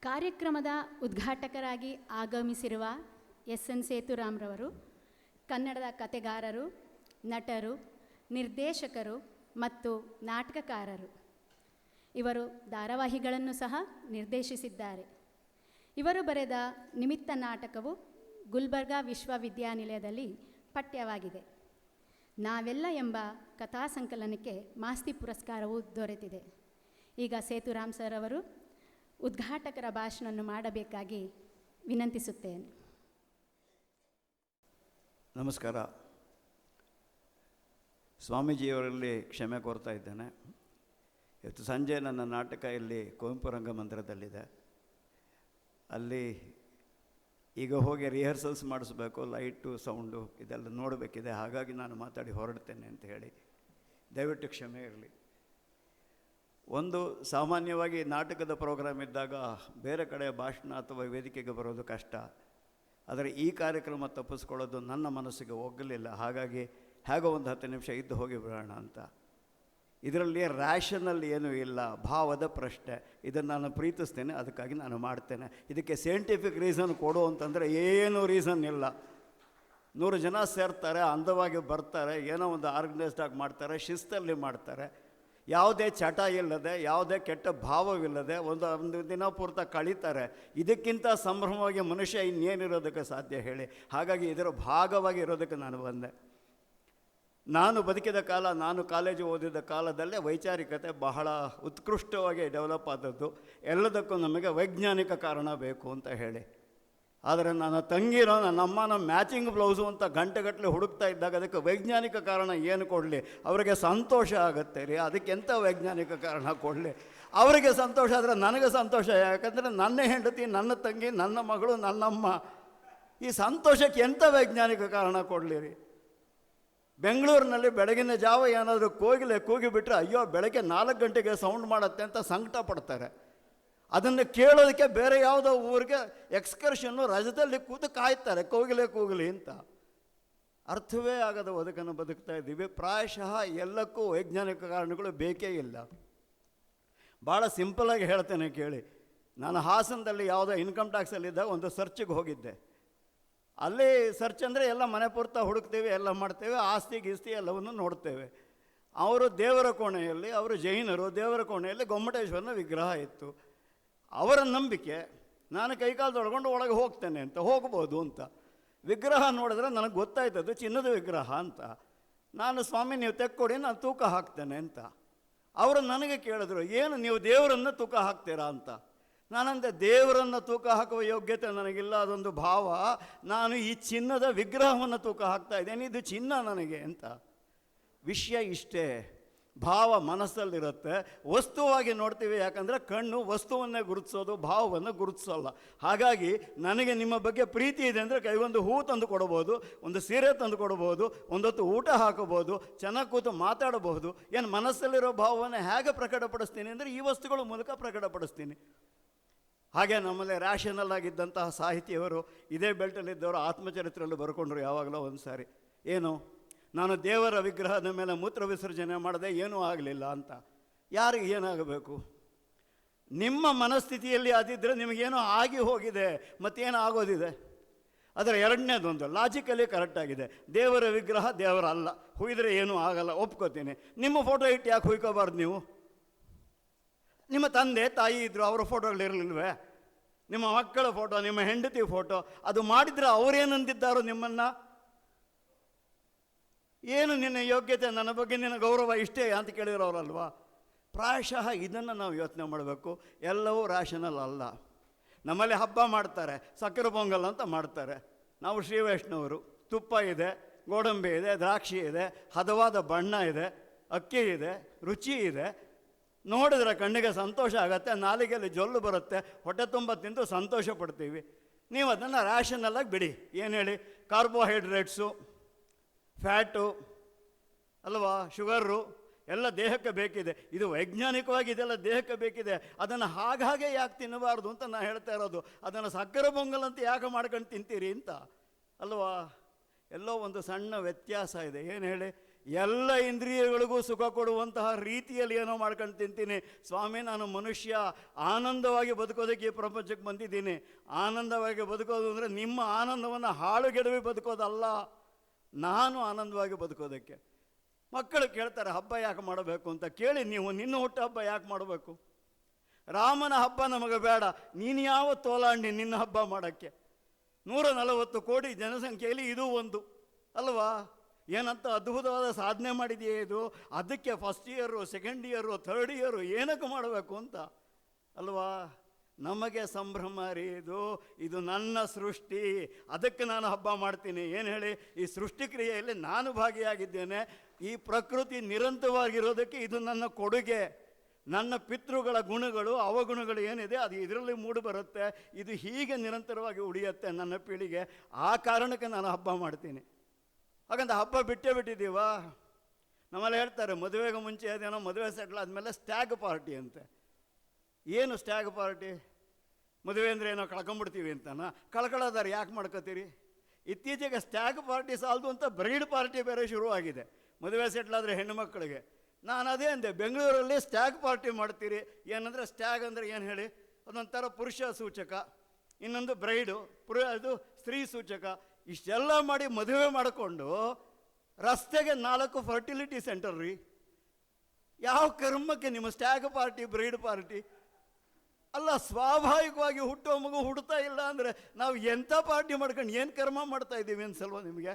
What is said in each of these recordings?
ಕಾರ್ಯಕ್ರಮದ ಉದ್ಘಾಟಕರಾಗಿ ಆಗಮಿಸಿರುವ S N ಸೇತುರಾಮ್ರವರು, ಕನ್ನಡದ ಕತೆಗಾರರು, ನಟರು, ನಿರ್ದೇಶಕರು ಮತ್ತು ನಾಟಕಕಾರರು. ಇವರು ಧಾರಾವಾಹಿಗಳನ್ನು ಸಹ ನಿರ್ದೇಶಿಸಿದ್ದಾರೆ. ಇವರು ಬರೆದ ನಿಮಿತ್ತ ನಾಟಕವು ಗುಲ್ಬರ್ಗಾ ವಿಶ್ವವಿದ್ಯಾನಿಲಯದಲ್ಲಿ ಪಠ್ಯವಾಗಿದೆ. ನಾವೆಲ್ಲ ಎಂಬ ಕಥಾ ಸಂಕಲನಕ್ಕೆ ಮಾಸ್ತಿ ಪುರಸ್ಕಾರವು ದೊರೆತಿದೆ. ಈಗ ಸೇತುರಾಮ್ ಸರ್ ಅವರು ಉದ್ಘಾಟಕರ ಭಾಷಣವನ್ನು ಮಾಡಬೇಕಾಗಿ ವಿನಂತಿಸುತ್ತೇನೆ. ನಮಸ್ಕಾರ. ಸ್ವಾಮೀಜಿಯವರಲ್ಲಿ ಕ್ಷಮೆ ಕೋರ್ತಾ ಇದ್ದೇನೆ. ಇವತ್ತು ಸಂಜೆ ನನ್ನ ನಾಟಕ ಇಲ್ಲಿ ಕುವೆಂಪು ರಂಗಮಂದಿರದಲ್ಲಿದೆ. ಅಲ್ಲಿ ಈಗ ಹೋಗಿ ರಿಹರ್ಸಲ್ಸ್ ಮಾಡಿಸ್ಬೇಕು ಲೈಟು ಸೌಂಡು ಇದೆಲ್ಲ ನೋಡಬೇಕಿದೆ. ಹಾಗಾಗಿ ನಾನು ಮಾತಾಡಿ ಹೊರಡ್ತೇನೆ ಅಂತ ಹೇಳಿ ದಯವಿಟ್ಟು ಕ್ಷಮೆ ಇರಲಿ. ಒಂದು ಸಾಮಾನ್ಯವಾಗಿ ನಾಟಕದ ಪ್ರೋಗ್ರಾಮ್ ಇದ್ದಾಗ ಬೇರೆ ಕಡೆ ಭಾಷಣ ಅಥವಾ ವೇದಿಕೆಗೆ ಬರೋದು ಕಷ್ಟ. ಆದರೆ ಈ ಕಾರ್ಯಕ್ರಮ ತಪ್ಪಿಸ್ಕೊಳ್ಳೋದು ನನ್ನ ಮನಸ್ಸಿಗೆ ಒಗ್ಗಲಿಲ್ಲ ಹಾಗಾಗಿ ಹೇಗೋ ಒಂದು ಹತ್ತು ನಿಮಿಷ ಇದ್ದು ಹೋಗಿ ಬಿಡೋಣ ಅಂತ. ಇದರಲ್ಲಿ ರ್ಯಾಷನಲ್ ಏನೂ ಇಲ್ಲ, ಭಾವದ ಪ್ರಶ್ನೆ. ಇದನ್ನು ನಾನು ಪ್ರೀತಿಸ್ತೇನೆ, ಅದಕ್ಕಾಗಿ ನಾನು ಮಾಡ್ತೇನೆ. ಇದಕ್ಕೆ ಸೈಂಟಿಫಿಕ್ ರೀಸನ್ ಕೊಡು ಅಂತಂದರೆ ಏನೂ ರೀಸನ್ ಇಲ್ಲ. ನೂರು ಜನ ಸೇರ್ತಾರೆ, ಅಂದವಾಗಿ ಬರ್ತಾರೆ, ಏನೋ ಒಂದು ಆರ್ಗನೈಸ್ಡ್ ಆಗಿ ಮಾಡ್ತಾರೆ, ಶಿಸ್ತಲ್ಲಿ ಮಾಡ್ತಾರೆ. ಯಾವುದೇ ಚಟ ಇಲ್ಲದೆ, ಯಾವುದೇ ಕೆಟ್ಟ ಭಾವವಿಲ್ಲದೆ ಒಂದು ಒಂದು ದಿನ ಪೂರ್ತ ಕಳೀತಾರೆ. ಇದಕ್ಕಿಂತ ಸಂಭ್ರಮವಾಗಿ ಮನುಷ್ಯ ಇನ್ನೇನಿರೋದಕ್ಕೆ ಸಾಧ್ಯ ಹೇಳಿ? ಹಾಗಾಗಿ ಇದರ ಭಾಗವಾಗಿ ಇರೋದಕ್ಕೆ ನಾನು ಬಂದೆ. ನಾನು ಬದುಕಿದ ಕಾಲ, ನಾನು ಕಾಲೇಜು ಓದಿದ ಕಾಲದಲ್ಲೇ ವೈಚಾರಿಕತೆ ಬಹಳ ಉತ್ಕೃಷ್ಟವಾಗಿ ಡೆವಲಪ್ ಆದದ್ದು. ಎಲ್ಲದಕ್ಕೂ ನಮಗೆ ವೈಜ್ಞಾನಿಕ ಕಾರಣ ಬೇಕು ಅಂತ ಹೇಳಿ. ಆದರೆ ನನ್ನ ತಂಗಿರೋ ನನ್ನ ಅಮ್ಮನ ಮ್ಯಾಚಿಂಗ್ ಬ್ಲೌಸು ಅಂತ ಗಂಟೆಗಟ್ಟಲೆ ಹುಡುಕ್ತಾ ಇದ್ದಾಗ ಅದಕ್ಕೆ ವೈಜ್ಞಾನಿಕ ಕಾರಣ ಏನು ಕೊಡಲಿ? ಅವರಿಗೆ ಸಂತೋಷ ಆಗುತ್ತೆ ರೀ. ಅದಕ್ಕೆಂಥ ವೈಜ್ಞಾನಿಕ ಕಾರಣ ಕೊಡಲಿ? ಅವರಿಗೆ ಸಂತೋಷ ಆದರೆ ನನಗೆ ಸಂತೋಷ. ಯಾಕಂದರೆ ನನ್ನ ಹೆಂಡತಿ, ನನ್ನ ತಂಗಿ, ನನ್ನ ಮಗಳು ನನ್ನಮ್ಮ ಈ ಸಂತೋಷಕ್ಕೆ ಎಂಥ ವೈಜ್ಞಾನಿಕ ಕಾರಣ ಕೊಡಲಿ ರೀ? ಬೆಂಗಳೂರಿನಲ್ಲಿ ಬೆಳಗಿನ ಜಾವ ಏನಾದರೂ ಕೋಗಿಲೆ ಕೂಗಿಬಿಟ್ರೆ, ಅಯ್ಯೋ, ಬೆಳಗ್ಗೆ ನಾಲ್ಕು ಗಂಟೆಗೆ ಸೌಂಡ್ ಮಾಡುತ್ತೆ ಅಂತ ಸಂಕಟ ಪಡ್ತಾರೆ ಅದನ್ನು ಕೇಳೋದಕ್ಕೆ ಬೇರೆ ಯಾವುದೋ ಊರಿಗೆ ಎಕ್ಸ್ಕರ್ಷನ್ನು ರಜದಲ್ಲಿ ಕೂತು ಕಾಯ್ತಾರೆ, ಕೋಗಿಲೆ, ಕೂಗಲಿ ಅಂತ. ಅರ್ಥವೇ ಆಗದ ಬದುಕನ್ನು ಬದುಕ್ತಾ ಇದ್ದೀವಿ. ಪ್ರಾಯಶಃ ಎಲ್ಲಕ್ಕೂ ವೈಜ್ಞಾನಿಕ ಕಾರಣಗಳು ಬೇಕೇ ಇಲ್ಲ. ಭಾಳ ಸಿಂಪಲಾಗಿ ಹೇಳ್ತೇನೆ ಕೇಳಿ. ನಾನು ಹಾಸನದಲ್ಲಿ ಯಾವುದೋ ಇನ್ಕಮ್ ಟ್ಯಾಕ್ಸಲ್ಲಿದ್ದಾಗ ಒಂದು ಸರ್ಚಿಗೆ ಹೋಗಿದ್ದೆ. ಅಲ್ಲಿ ಸರ್ಚ್ ಅಂದರೆ ಎಲ್ಲ ಮನೆ ಪೂರ್ತ ಹುಡುಕ್ತೇವೆ, ಎಲ್ಲ ಮಾಡ್ತೇವೆ, ಆಸ್ತಿ, ಗೀಸ್ತಿ ಎಲ್ಲವನ್ನು ನೋಡ್ತೇವೆ. ಅವರು ದೇವರ ಕೋಣೆಯಲ್ಲಿ, ಅವರು ಜೈನರು, ದೇವರ ಕೋಣೆಯಲ್ಲಿ ಗೊಮ್ಮಟೇಶ್ವರನ ವಿಗ್ರಹ ಇತ್ತು. ಅವರ ನಂಬಿಕೆ, ನಾನು ಕೈಕಾಲು ತೊಳ್ಕೊಂಡು ಒಳಗೆ ಹೋಗ್ತೇನೆ ಅಂತ ಹೋಗ್ಬೋದು ಅಂತ. ವಿಗ್ರಹ ನೋಡಿದ್ರೆ ನನಗೆ ಗೊತ್ತಾಯ್ತದು ಚಿನ್ನದ ವಿಗ್ರಹ ಅಂತ. ನಾನು ಸ್ವಾಮಿ, ನೀವು ತೆಕ್ಕೊಡಿ, ನಾನು ತೂಕ ಹಾಕ್ತೇನೆ ಅಂತ. ಅವರು ನನಗೆ ಕೇಳಿದ್ರು, ಏನು ನೀವು ದೇವರನ್ನು ತೂಕ ಹಾಕ್ತೀರಾ ಅಂತ. ನಾನಂದೆ, ದೇವರನ್ನು ತೂಕ ಹಾಕುವ ಯೋಗ್ಯತೆ ನನಗಿಲ್ಲ, ಅದೊಂದು ಭಾವ. ನಾನು ಈ ಚಿನ್ನದ ವಿಗ್ರಹವನ್ನು ತೂಕ ಹಾಕ್ತಾ ಇದ್ದೇನೆ, ಇದು ಚಿನ್ನ ನನಗೆ ಅಂತ. ವಿಷಯ ಇಷ್ಟೇ. ಭಾವ ಮನಸ್ಸಲ್ಲಿರುತ್ತೆ. ವಸ್ತುವಾಗಿ ನೋಡ್ತೀವಿ ಯಾಕಂದರೆ ಕಣ್ಣು ವಸ್ತುವನ್ನೇ ಗುರುತಿಸೋದು, ಭಾವವನ್ನು ಗುರುತಿಸೋಲ್ಲ. ಹಾಗಾಗಿ ನನಗೆ ನಿಮ್ಮ ಬಗ್ಗೆ ಪ್ರೀತಿ ಇದೆ ಅಂದರೆ ಕೈಗೊಂದು ಹೂ ತಂದು ಕೊಡ್ಬೋದು ಒಂದು ಸೀರೆ ತಂದು ಕೊಡ್ಬೋದು ಒಂದೊತ್ತು ಊಟ ಹಾಕಬಹುದು, ಚೆನ್ನಾಗಿ ಕೂತು ಮಾತಾಡಬಹುದು. ಏನು ಮನಸ್ಸಲ್ಲಿರೋ ಭಾವವನ್ನು ಹೇಗೆ ಪ್ರಕಟಪಡಿಸ್ತೀನಿ ಅಂದರೆ ಈ ವಸ್ತುಗಳ ಮೂಲಕ ಪ್ರಕಟಪಡಿಸ್ತೀನಿ. ಹಾಗೆ ನಮ್ಮಲ್ಲಿ ರ್ಯಾಷನಲ್ ಆಗಿದ್ದಂತಹ ಸಾಹಿತಿಯವರು, ಇದೇ ಬೆಲ್ಟಲ್ಲಿದ್ದವರು ಆತ್ಮಚರಿತ್ರೆಯಲ್ಲಿ ಬರ್ಕೊಂಡ್ರು ಯಾವಾಗಲೂ ಒಂದು ಸಾರಿ ಏನು? ನಾನು ದೇವರ ವಿಗ್ರಹದ ಮೇಲೆ ಮೂತ್ರ ವಿಸರ್ಜನೆ ಮಾಡದೆ ಏನೂ ಆಗಲಿಲ್ಲ ಅಂತ. ಯಾರಿಗೆ ಏನಾಗಬೇಕು? ನಿಮ್ಮ ಮನಸ್ಥಿತಿಯಲ್ಲಿ ಅದಿದ್ದರೆ ನಿಮಗೇನೋ ಆಗಿ ಹೋಗಿದೆ ಮತ್ತೇನು ಆಗೋದಿದೆ ಅದರ ಎರಡನೇದೊಂದು ಲಾಜಿಕಲಿ ಕರೆಕ್ಟಾಗಿದೆ ದೇವರ ವಿಗ್ರಹ ದೇವರ ಅಲ್ಲ. ಹುಯ್ದರೆ ಏನೂ ಆಗಲ್ಲ, ಒಪ್ಕೋತೀನಿ. ನಿಮ್ಮ ಫೋಟೋ ಇಟ್ಟು ಯಾಕೆ ಹುಯ್ಕೋಬಾರ್ದು ನೀವು? ನಿಮ್ಮ ತಂದೆ, ತಾಯಿ ಇದ್ದರು ಅವರ ಫೋಟೋಗಳಿರಲಿಲ್ವೇ ನಿಮ್ಮ ಮಕ್ಕಳ ಫೋಟೋ ನಿಮ್ಮ ಹೆಂಡತಿ ಫೋಟೋ ಅದು ಮಾಡಿದರೆ ಅವರೇನಂದಿದ್ದಾರೋ ನಿಮ್ಮನ್ನು? ಏನು ನಿನ್ನ ಯೋಗ್ಯತೆ, ನನ್ನ ಬಗ್ಗೆ ನಿನ್ನ ಗೌರವ ಇಷ್ಟೇ ಅಂತ ಕೇಳಿರೋರಲ್ವಾ? ಪ್ರಾಯಶಃ ಇದನ್ನು ನಾವು ಯೋಚನೆ ಮಾಡಬೇಕು. ಎಲ್ಲವೂ ರ್ಯಾಷನಲ್ ಅಲ್ಲ. ನಮ್ಮಲ್ಲಿ ಹಬ್ಬ ಮಾಡ್ತಾರೆ, ಸಕ್ಕರೆ ಪೊಂಗಲ್ ಅಂತ ಮಾಡ್ತಾರೆ. ನಾವು ಶ್ರೀ ವೈಷ್ಣವರು. ತುಪ್ಪ ಇದೆ, ಗೋಡಂಬಿ ಇದೆ, ದ್ರಾಕ್ಷಿ ಇದೆ, ಹದವಾದ ಬಣ್ಣ ಇದೆ, ಅಕ್ಕಿ ಇದೆ, ರುಚಿ ಇದೆ. ನೋಡಿದ್ರೆ ಕಣ್ಣಿಗೆ ಸಂತೋಷ ಆಗುತ್ತೆ, ನಾಲಿಗೆಯಲ್ಲಿ ಜೊಲ್ಲು ಬರುತ್ತೆ, ಹೊಟ್ಟೆ ತುಂಬ ತಿಂದು ಸಂತೋಷ ಪಡ್ತೀವಿ. ನೀವು ಅದನ್ನು ರ್ಯಾಷನಲ್ಲಾಗಿ ಬಿಡಿ. ಏನು ಹೇಳಿ? ಕಾರ್ಬೋಹೈಡ್ರೇಟ್ಸು ಫ್ಯಾಟು ಅಲ್ವಾ, ಶುಗರು, ಎಲ್ಲ ದೇಹಕ್ಕೆ ಬೇಕಿದೆ. ಇದು ವೈಜ್ಞಾನಿಕವಾಗಿ ಇದೆಲ್ಲ ದೇಹಕ್ಕೆ ಬೇಕಿದೆ. ಅದನ್ನು ಹಾಗಾಗೆ ಯಾಕೆ ತಿನ್ನಬಾರ್ದು ಅಂತ ನಾನು ಹೇಳ್ತಾ ಇರೋದು. ಅದನ್ನು ಸಕ್ಕರೆ ಪೊಂಗಲ್ ಅಂತ ಯಾಕೆ ಮಾಡ್ಕೊಂಡು ತಿಂತೀರಿ ಅಂತ. ಅಲ್ವಾ, ಎಲ್ಲೋ ಒಂದು ಸಣ್ಣ ವ್ಯತ್ಯಾಸ ಇದೆ. ಏನು ಹೇಳಿ? ಎಲ್ಲ ಇಂದ್ರಿಯಗಳಿಗೂ ಸುಖ ಕೊಡುವಂತಹ ರೀತಿಯಲ್ಲಿ ಏನೋ ಮಾಡ್ಕೊಂಡು ತಿಂತೀನಿ. ಸ್ವಾಮಿ, ನಾನು ಮನುಷ್ಯ. ಆನಂದವಾಗಿ ಬದುಕೋದಕ್ಕೆ ಈ ಪ್ರಪಂಚಕ್ಕೆ ಬಂದಿದ್ದೀನಿ. ಆನಂದವಾಗಿ ಬದುಕೋದು ಅಂದರೆ ನಿಮ್ಮ ಆನಂದವನ್ನು ಹಾಳುಗೆಡವಿ ಬದುಕೋದಲ್ಲ. ನಾನು ಆನಂದವಾಗಿ ಬದುಕೋದಕ್ಕೆ. ಮಕ್ಕಳು ಕೇಳ್ತಾರೆ, ಹಬ್ಬ ಯಾಕೆ ಮಾಡಬೇಕು ಅಂತ ಕೇಳಿ, ನೀವು ನಿನ್ನ ಹುಟ್ಟು ಹಬ್ಬ ಯಾಕೆ ಮಾಡಬೇಕು? ರಾಮನ ಹಬ್ಬ ನಮಗೆ ಬೇಡ, ನೀನು ಯಾವ ತೋಲಾಂಡಿ ನಿನ್ನ ಹಬ್ಬ ಮಾಡೋಕ್ಕೆ? ನೂರ ನಲವತ್ತು ಕೋಟಿ ಜನಸಂಖ್ಯೆಯಲ್ಲಿ ಇದು ಒಂದು, ಅಲ್ವಾ? ಏನಂತ ಅದ್ಭುತವಾದ ಸಾಧನೆ ಮಾಡಿದೆಯೇ ಇದು? ಅದಕ್ಕೆ first year second year third year ಏನಕ್ಕೆ ಮಾಡಬೇಕು ಅಂತ, ಅಲ್ವಾ? ನಮಗೆ ಸಂಭ್ರಮ ರೀ ಇದು ಇದು ನನ್ನ ಸೃಷ್ಟಿ, ಅದಕ್ಕೆ ನಾನು ಹಬ್ಬ ಮಾಡ್ತೀನಿ. ಏನು ಹೇಳಿ? ಈ ಸೃಷ್ಟಿ ಕ್ರಿಯೆಯಲ್ಲಿ ನಾನು ಭಾಗಿಯಾಗಿದ್ದೇನೆ. ಈ ಪ್ರಕೃತಿ ನಿರಂತರವಾಗಿರೋದಕ್ಕೆ ಇದು ನನ್ನ ಕೊಡುಗೆ. ನನ್ನ ಪಿತೃಗಳ ಗುಣಗಳು, ಅವಗುಣಗಳು ಏನಿದೆ ಅದು ಇದರಲ್ಲಿ ಮೂಡಿ ಬರುತ್ತೆ. ಇದು ಹೀಗೆ ನಿರಂತರವಾಗಿ ಉಳಿಯುತ್ತೆ ನನ್ನ ಪೀಳಿಗೆ. ಆ ಕಾರಣಕ್ಕೆ ನಾನು ಹಬ್ಬ ಮಾಡ್ತೀನಿ. ಹಾಗಂತ ಹಬ್ಬ ಬಿಟ್ಟೇ ಬಿಟ್ಟಿದ್ದೀವ? ನಮ್ಮಲ್ಲಿ ಹೇಳ್ತಾರೆ, ಮದುವೆಗೆ ಮುಂಚೆ ಅದೇನೋ ಮದುವೆ ಸೆಟ್ಲ್ ಆದಮೇಲೆ ಸ್ಟ್ಯಾಗ್ ಪಾರ್ಟಿ ಅಂತೆ. ಏನು ಸ್ಟ್ಯಾಗ್ ಪಾರ್ಟಿ ಮದುವೆ ಅಂದರೆ ಏನೋ ಕಳ್ಕೊಂಬಿಡ್ತೀವಿ ಅಂತನ? ಕಳ್ಕೊಳ್ಳೋದಾರೆ ಯಾಕೆ ಮಾಡ್ಕೋತೀರಿ? ಇತ್ತೀಚೆಗೆ ಸ್ಟ್ಯಾಗ್ ಪಾರ್ಟಿ ಸಾಲದು ಅಂತ ಬ್ರೈಡ್ ಪಾರ್ಟಿ ಬೇರೆ ಶುರುವಾಗಿದೆ. ಮದುವೆ ಸೆಟ್ಲಾದರೆ ಹೆಣ್ಣು ಮಕ್ಕಳಿಗೆ. ನಾನು ಅದೇ ಅಂದೆ, ಬೆಂಗಳೂರಲ್ಲಿ ಸ್ಟ್ಯಾಗ್ ಪಾರ್ಟಿ ಮಾಡ್ತೀರಿ, ಏನಂದರೆ ಸ್ಟ್ಯಾಗ್ ಅಂದರೆ ಏನು ಹೇಳಿ? ಅದೊಂಥರ ಪುರುಷ ಸೂಚಕ, ಇನ್ನೊಂದು ಬ್ರೈಡು ಪುರು, ಅದು ಸ್ತ್ರೀ ಸೂಚಕ. ಇಷ್ಟೆಲ್ಲ ಮಾಡಿ ಮದುವೆ ಮಾಡಿಕೊಂಡು ರಸ್ತೆಗೆ ನಾಲ್ಕು ಫರ್ಟಿಲಿಟಿ ಸೆಂಟರ್ ರೀ. ಯಾವ ಕರ್ಮಕ್ಕೆ ನಿಮ್ಮ ಸ್ಟ್ಯಾಗ್ ಪಾರ್ಟಿ ಬ್ರೈಡ್ ಪಾರ್ಟಿ ಅಲ್ಲ, ಸ್ವಾಭಾವಿಕವಾಗಿ ಹುಟ್ಟೋ ಮಗು ಹುಡ್ತಾ ಇಲ್ಲ ಅಂದರೆ ನಾವು ಎಂಥ ಪಾರ್ಟಿ ಮಾಡ್ಕೊಂಡು ಏನು ಕರ್ಮ ಮಾಡ್ತಾ ಇದ್ದೀವಿ ಅನ್ಸಲ್ವ ನಿಮಗೆ?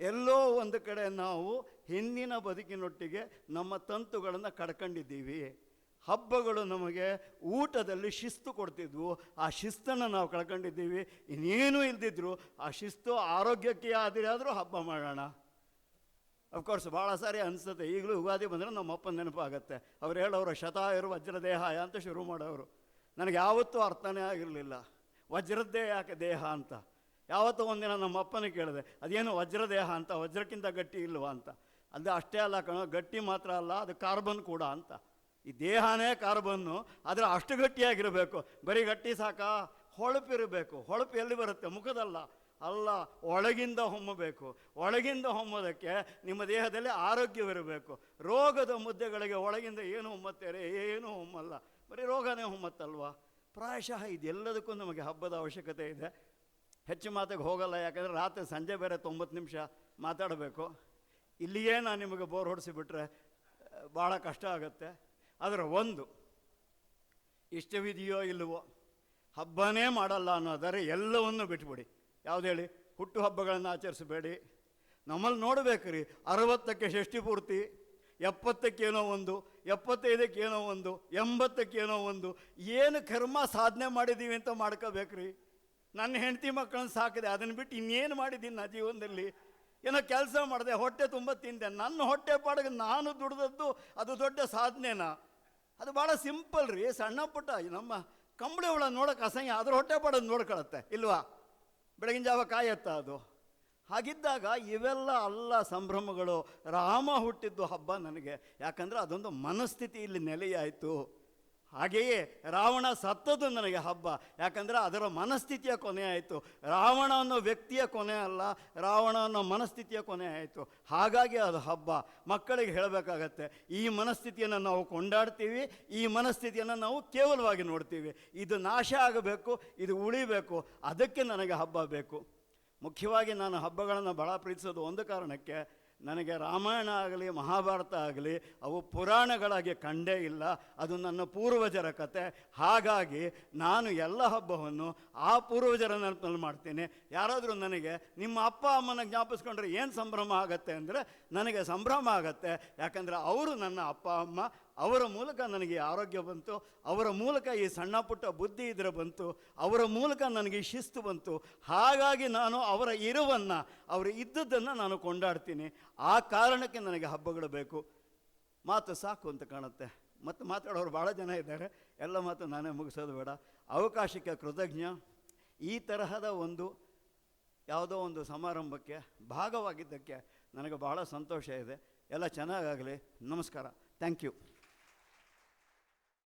ಎಲ್ಲೋ ಒಂದು ಕಡೆ ನಾವು ಹಿಂದಿನ ಬದುಕಿನೊಟ್ಟಿಗೆ ನಮ್ಮ ತಂತುಗಳನ್ನು ಕಡ್ಕೊಂಡಿದ್ದೀವಿ. ಹಬ್ಬಗಳು ನಮಗೆ ಊಟದಲ್ಲಿ ಶಿಸ್ತು ಕೊಡ್ತಿದ್ವು. ಆ ಶಿಸ್ತನ್ನು ನಾವು ಕಳ್ಕೊಂಡಿದ್ದೀವಿ. ಇನ್ನೇನು ಇಲ್ದಿದ್ರು ಆ ಶಿಸ್ತು ಆರೋಗ್ಯಕ್ಕೆ ಆದರೆ ಆದರೂ ಹಬ್ಬ ಮಾಡೋಣ. ಅಫ್ಕೋರ್ಸ್ ಭಾಳ ಸಾರಿ ಅನಿಸುತ್ತೆ. ಈಗಲೂ ಯುಗಾದಿ ಬಂದರೆ ನಮ್ಮ ಅಪ್ಪನ ನೆನಪಾಗತ್ತೆ ಅವ್ರು ಹೇಳೋರು, ಶತಾಯರು ವಜ್ರದೇಹಾಯ ಅಂತ ಶುರು ಮಾಡೋರು. ನನಗೆ ಯಾವತ್ತೂ ಅರ್ಥನೇ ಆಗಿರಲಿಲ್ಲ. ವಜ್ರದ್ದೇ ಯಾಕೆ ದೇಹ ಅಂತ. ಯಾವತ್ತೋ ಒಂದಿನ ನಮ್ಮ ಅಪ್ಪನ ಕೇಳಿದೆ, ಅದೇನು ವಜ್ರದೇಹ ಅಂತ, ವಜ್ರಕ್ಕಿಂತ ಗಟ್ಟಿ ಇಲ್ವಾ ಅಂತ? ಅದು, ಅಷ್ಟೇ ಅಲ್ಲ ಕಣೋ, ಗಟ್ಟಿ ಮಾತ್ರ ಅಲ್ಲ, ಅದು ಕಾರ್ಬನ್ ಕೂಡ ಅಂತ. ಈ ದೇಹನೇ ಕಾರ್ಬನ್ನು, ಆದರೆ ಅಷ್ಟು ಗಟ್ಟಿಯಾಗಿರಬೇಕು. ಬರೀ ಗಟ್ಟಿ ಸಾಕ? ಹೊಳಪಿರಬೇಕು. ಹೊಳಪು ಎಲ್ಲಿ ಬರುತ್ತೆ? ಮುಖದಲ್ಲ. ಅಲ್ಲ, ಒಳಗಿಂದ ಹೊಮ್ಮಬೇಕು. ಒಳಗಿಂದ ಹೊಮ್ಮೋದಕ್ಕೆ ನಿಮ್ಮ ದೇಹದಲ್ಲಿ ಆರೋಗ್ಯವಿರಬೇಕು. ರೋಗದ ಮುದ್ದೆಗಳಿಗೆ ಒಳಗಿಂದ ಏನು ಹೊಮ್ಮತ್ತೇರೆ? ಏನೂ ಹೊಮ್ಮಲ್ಲ. ಬರೀ ರೋಗನೇ ಹೊಮ್ಮತ್ತಲ್ವಾ? ಪ್ರಾಯಶಃ ಇದೆಲ್ಲದಕ್ಕೂ ನಮಗೆ ಹಬ್ಬದ ಅವಶ್ಯಕತೆ ಇದೆ. ಹೆಚ್ಚು ಮಾತಿಗೆ ಹೋಗಲ್ಲ, ಯಾಕಂದರೆ ರಾತ್ರಿ ಸಂಜೆ ಬೇರೆ ತೊಂಬತ್ತು ನಿಮಿಷ ಮಾತಾಡಬೇಕು. ಇಲ್ಲಿಯೇ ನಾನು ನಿಮಗೆ ಬೋರ್ ಹೊಡಿಸಿಬಿಟ್ರೆ ಭಾಳ ಕಷ್ಟ ಆಗುತ್ತೆ. ಆದರೆ ಒಂದು ಇಷ್ಟವಿದೆಯೋ ಇಲ್ಲವೋ, ಹಬ್ಬನೇ ಮಾಡಲ್ಲ ಅನ್ನೋದಾದರೆ ಎಲ್ಲವನ್ನು ಬಿಟ್ಬಿಡಿ. ಯಾವ್ದು ಹೇಳಿ? ಹುಟ್ಟು ಹಬ್ಬಗಳನ್ನು ಆಚರಿಸಬೇಡಿ. ನಮ್ಮಲ್ಲಿ ನೋಡಬೇಕ್ರಿ, ಅರವತ್ತಕ್ಕೆ ಷಷ್ಠಿ ಪೂರ್ತಿ ಎಪ್ಪತ್ತಕ್ಕೇನೋ ಒಂದು, ಎಪ್ಪತ್ತೈದಕ್ಕೇನೋ ಒಂದು, ಎಂಬತ್ತಕ್ಕೇನೋ ಒಂದು, ಏನು ಕರ್ಮ ಸಾಧನೆ ಮಾಡಿದ್ದೀವಿ ಅಂತ ಮಾಡ್ಕೋಬೇಕ್ರಿ. ನನ್ನ ಹೆಂಡತಿ ಮಕ್ಕಳನ್ನು ಸಾಕಿದೆ. ಅದನ್ನು ಬಿಟ್ಟು ಇನ್ನೇನು ಮಾಡಿದ್ದೀನಿ ನಾ ಜೀವನದಲ್ಲಿ? ಏನೋ ಕೆಲಸ ಮಾಡಿದೆ, ಹೊಟ್ಟೆ ತುಂಬ ತಿಂದೆ. ನನ್ನ ಹೊಟ್ಟೆ ಪಾಡಿಗೆ ನಾನು ದುಡ್ದದ್ದು ಅದು ದೊಡ್ಡ ಸಾಧನೆನಾ? ಅದು ಭಾಳ ಸಿಂಪಲ್ ರೀ. ಸಣ್ಣ ಪುಟ್ಟ, ನಮ್ಮ ಕಂಬಳಿ ಹುಳ ನೋಡೋಕೆ ಅಸಹ್ಯ. ಅದ್ರ ಹೊಟ್ಟೆ ಪಾಡೋದು ನೋಡ್ಕೊಳತ್ತೆ, ಇಲ್ವಾ? ಬೆಳಗಿನ ಜಾವ ಕಾಯತ್ತ ಅದು. ಹಾಗಿದ್ದಾಗ ಇವೆಲ್ಲ ಅಲ್ಲ ಸಂಭ್ರಮಗಳು. ರಾಮ ಹುಟ್ಟಿದ್ದು ಹಬ್ಬ ನನಗೆ. ಯಾಕಂದರೆ ಅದೊಂದು ಮನಸ್ಥಿತಿ ಇಲ್ಲಿ ನೆಲೆಯಾಯಿತು. ಹಾಗೆಯೇ ರಾವಣ ಸತ್ತದ್ದು ನನಗೆ ಹಬ್ಬ. ಯಾಕಂದರೆ ಅದರ ಮನಸ್ಥಿತಿಯ ಕೊನೆ ಆಯಿತು. ರಾವಣ ಅನ್ನೋ ವ್ಯಕ್ತಿಯ ಕೊನೆ ಅಲ್ಲ, ರಾವಣ ಅನ್ನೋ ಮನಸ್ಥಿತಿಯ ಕೊನೆ ಆಯಿತು. ಹಾಗಾಗಿ ಅದು ಹಬ್ಬ. ಮಕ್ಕಳಿಗೆ ಹೇಳಬೇಕಾಗತ್ತೆ, ಈ ಮನಸ್ಥಿತಿಯನ್ನು ನಾವು ಕೊಂಡಾಡ್ತೀವಿ, ಈ ಮನಸ್ಥಿತಿಯನ್ನು ನಾವು ಕೇವಲವಾಗಿ ನೋಡ್ತೀವಿ. ಇದು ನಾಶ ಆಗಬೇಕು, ಇದು ಉಳಿಬೇಕು, ಅದಕ್ಕೆ ನನಗೆ ಹಬ್ಬ ಬೇಕು. ಮುಖ್ಯವಾಗಿ ನಾನು ಹಬ್ಬಗಳನ್ನು ಭಾಳ ಪ್ರೀತಿಸೋದು ಒಂದು ಕಾರಣಕ್ಕೆ ನನಗೆ ರಾಮಾಯಣ ಆಗಲಿ, ಮಹಾಭಾರತ ಆಗಲಿ, ಅವು ಪುರಾಣಗಳಾಗಿ ಕಂಡೇ ಇಲ್ಲ. ಅದು ನನ್ನ ಪೂರ್ವಜರ ಕತೆ. ಹಾಗಾಗಿ ನಾನು ಎಲ್ಲ ಹಬ್ಬವನ್ನು ಆ ಪೂರ್ವಜರ ನೆನಪಲ್ಲಿ ಮಾಡ್ತೀನಿ. ಯಾರಾದರೂ ನನಗೆ, ನಿಮ್ಮ ಅಪ್ಪ ಅಮ್ಮನ ಜ್ಞಾಪಿಸ್ಕೊಂಡ್ರೆ ಏನು ಸಂಭ್ರಮ ಆಗತ್ತೆ ಅಂದರೆ, ನನಗೆ ಸಂಭ್ರಮ ಆಗತ್ತೆ. ಯಾಕಂದರೆ ಅವರು ನನ್ನ ಅಪ್ಪ, ಅಮ್ಮ ಅವರ ಮೂಲಕ ನನಗೆ ಆರೋಗ್ಯ ಬಂತು, ಅವರ ಮೂಲಕ ಈ ಸಣ್ಣ ಪುಟ್ಟ ಬುದ್ಧಿ ಇದ್ರೆ ಬಂತು, ಅವರ ಮೂಲಕ ನನಗೆ ಶಿಸ್ತು ಬಂತು. ಹಾಗಾಗಿ ನಾನು ಅವರ ಇರುವನ್ನು, ಅವರು ಇದ್ದದ್ದನ್ನು ನಾನು ಕೊಂಡಾಡ್ತೀನಿ. ಆ ಕಾರಣಕ್ಕೆ ನನಗೆ ಹಬ್ಬಗಳು ಬೇಕು. ಮಾತು ಸಾಕು ಅಂತ ಕಾಣುತ್ತೆ. ಮತ್ತು ಮಾತಾಡೋರು ಭಾಳ ಜನ ಇದ್ದಾರೆ. ಎಲ್ಲ ಮಾತು ನಾನೇ ಮುಗಿಸೋದು ಬೇಡ. ಅವಕಾಶಕ್ಕೆ ಕೃತಜ್ಞ. ಈ ತರಹದ ಒಂದು, ಯಾವುದೋ ಒಂದು ಸಮಾರಂಭಕ್ಕೆ, ಭಾಗವಾಗಿದ್ದಕ್ಕೆ ನನಗೆ ಬಹಳ ಸಂತೋಷ ಇದೆ. ಎಲ್ಲ ಚೆನ್ನಾಗಾಗಲಿ. ನಮಸ್ಕಾರ. Thank you